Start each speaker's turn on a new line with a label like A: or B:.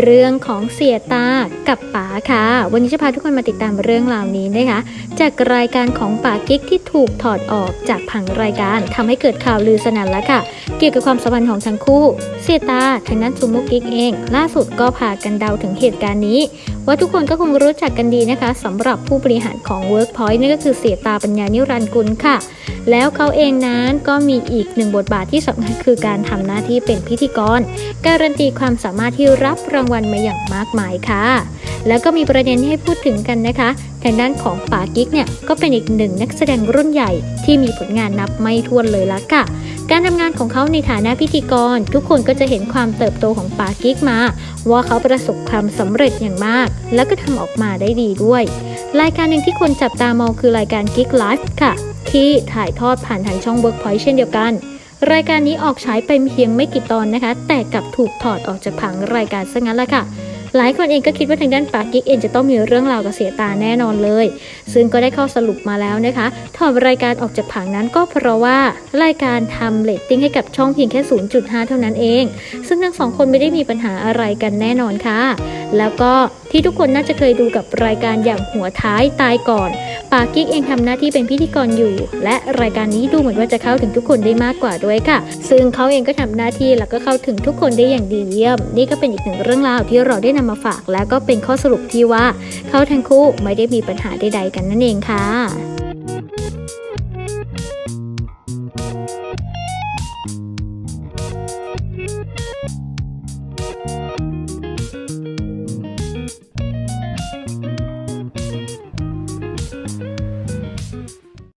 A: เรื่องของเสียตากับป๋าค่ะ วันนี้จะพาทุกคนมาติดตามเรื่องราวนี้นะคะ จากรายการของป๋ากิ๊กที่ถูกถอดออกจากผังรายการทำให้เกิดข่าวลือสนั่นแล้วค่ะ เกี่ยวกับความสัมพันธ์ของทั้งคู่ เสียตาทางด้านซูโม่กิ๊กเอง ล่าสุดก็พากันเดาถึงเหตุการณ์นี้ ว่าทุกคนก็คงรู้จักกันดีนะคะสำหรับผู้บริหารของ Workpoint นั่นก็คือเสียตาปัญญานิรันดร์กุลค่ะ แล้วเขาเองนั้นก็มีอีกหนึ่งบทบาทที่สำคัญคือการทำหน้าที่เป็นพิธีกร การันตีความสามารถที่รับรองางวัลมาอย่างมากมายค่ะ แล้วก็มีประเด็นให้พูดถึงกันนะคะ ทางด้านของป๋ากิ๊กเนี่ยก็เป็นอีกหนึ่งนักแสดงรุ่นใหญ่ที่มีผลงานนับไม่ถ้วนเลยละค่ะ การทำงานของเขาในฐานะพิธีกร ทุกคนก็จะเห็นความเติบโตของป๋ากิ๊กมา ว่าเขาประสบความสำเร็จอย่างมาก แล้วก็ทำออกมาได้ดีด้วย รายการหนึ่งที่คนจับตามองคือรายการ Geek Life ค่ะ ที่ถ่ายทอดผ่านทางช่อง Workpoint เช่นเดียวกัน รายการนี้ออกฉายไปเพียงไม่กี่ตอนนะคะ แต่กลับถูกถอดออกจากผังรายการซะงั้นแหละค่ะ หลายคนเองก็คิดว่าทางด้านปากิ๊กเองจะต้องมีเรื่องราวกับเสียตาแน่นอนเลย ซึ่งก็ได้ข้อสรุปมาแล้วนะคะ ถอดรายการออกจากผังนั้นก็เพราะว่ารายการทำเรตติ้งให้กับช่องเพียงแค่ 0.5 เท่านั้นเอง ซึ่งทั้งสองคนไม่ได้มีปัญหาอะไรกันแน่นอนค่ะ แล้วก็ที่ทุกคนน่าจะเคยดูกับรายการอย่างหัวท้ายตายก่อน ปากิ๊กเองทำหน้าที่เป็นพิธีกรอยู่ และรายการนี้ดูเหมือนว่าจะเข้าถึงทุกคนได้มากกว่าด้วยค่ะ ซึ่งเขาเองก็ทำหน้าที่แล้วก็เข้าถึงทุกคนได้อย่างดีเยี่ยม นี่ก็เป็นอีกหนึ่งเรื่องราวที่เราได้นำมาฝาก และก็เป็นข้อสรุปที่ว่าเขาทั้งคู่ไม่ได้มีปัญหาใดๆกันนั่นเองค่ะ